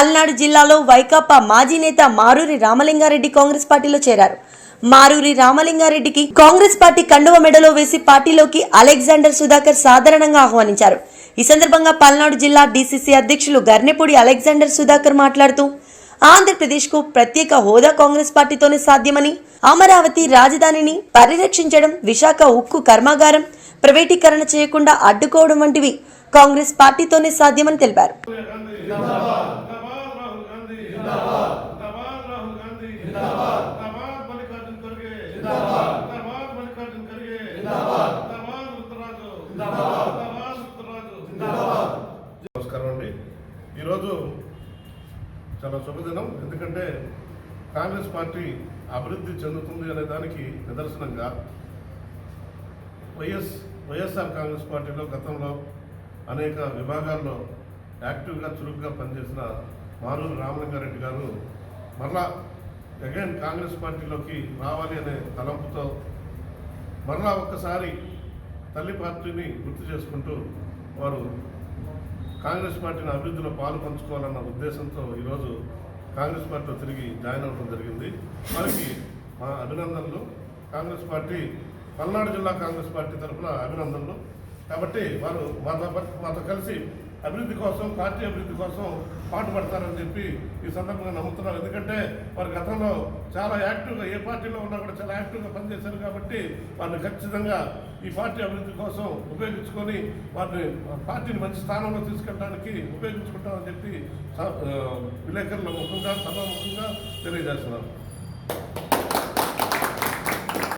పల్నాడు జిల్లాలో వైకాపా మాజీ నేత మారూరి రామలింగారెడ్డి కాంగ్రెస్ పార్టీలో చేరారు. మారూరి రామలింగారెడ్డికి కాంగ్రెస్ పార్టీ కండువ మెడలో వేసి పార్టీలోకి అలెగ్జాండర్ సుధాకర్ సాధారణంగా ఆహ్వానించారు. ఈ సందర్భంగా పల్నాడు జిల్లా డీసీసీ అధ్యక్షులు గర్నెపూడి అలెగ్జాండర్ సుధాకర్ మాట్లాడుతూ ఆంధ్రప్రదేశ్కు ప్రత్యేక హోదా కాంగ్రెస్ పార్టీతోనే సాధ్యమని అమరావతి రాజధానిని పరిరక్షించడం విశాఖ ఉక్కు కర్మాగారం ప్రైవేటీకరణ చేయకుండా అడ్డుకోవడం వంటివి కాంగ్రెస్ పార్టీతోనే సాధ్యమని తెలిపారు. నమస్కారం అండి. ఈరోజు చాలా శుభదినం. ఎందుకంటే కాంగ్రెస్ పార్టీ అభివృద్ధి చెందుతుంది అనే దానికి నిదర్శనంగా వైఎస్ వైఎస్ఆర్ కాంగ్రెస్ పార్టీలో గతంలో అనేక విభాగాల్లో యాక్టివ్గా చురుగ్గా పనిచేసిన మారూరు రామలింగారెడ్డి గారు మరలా అగైన్ కాంగ్రెస్ పార్టీలోకి రావాలి అనే తలంపుతో మరలా ఒక్కసారి తల్లి పార్టీని గుర్తు చేసుకుంటూ వారు కాంగ్రెస్ పార్టీని అభివృద్ధిలో పాలు పంచుకోవాలన్న ఉద్దేశంతో ఈరోజు కాంగ్రెస్ పార్టీలో తిరిగి జాయిన్ అవ్వడం జరిగింది. వారికి మా అభినందనలు. కాంగ్రెస్ పార్టీ పల్నాడు జిల్లా కాంగ్రెస్ పార్టీ తరఫున అభినందనలు. కాబట్టి వారు మాతో మాతో కలిసి అభివృద్ధి కోసం పార్టీ అభివృద్ధి కోసం పాటుపడతారని చెప్పి ఈ సందర్భంగా నమ్ముతున్నారు ఎందుకంటే వారు గతంలో చాలా యాక్టివ్గా ఏ పార్టీలో ఉన్నా కూడా చాలా యాక్టివ్గా పనిచేశారు కాబట్టి వారిని ఖచ్చితంగా ఈ పార్టీ అభివృద్ధి కోసం ఉపయోగించుకొని వారిని పార్టీని మంచి స్థానంలో తీసుకెళ్ళడానికి ఉపయోగించుకుంటామని చెప్పి స- విలేకరుల ముఖంగా సభాముఖంగా తెలియజేస్తున్నాం.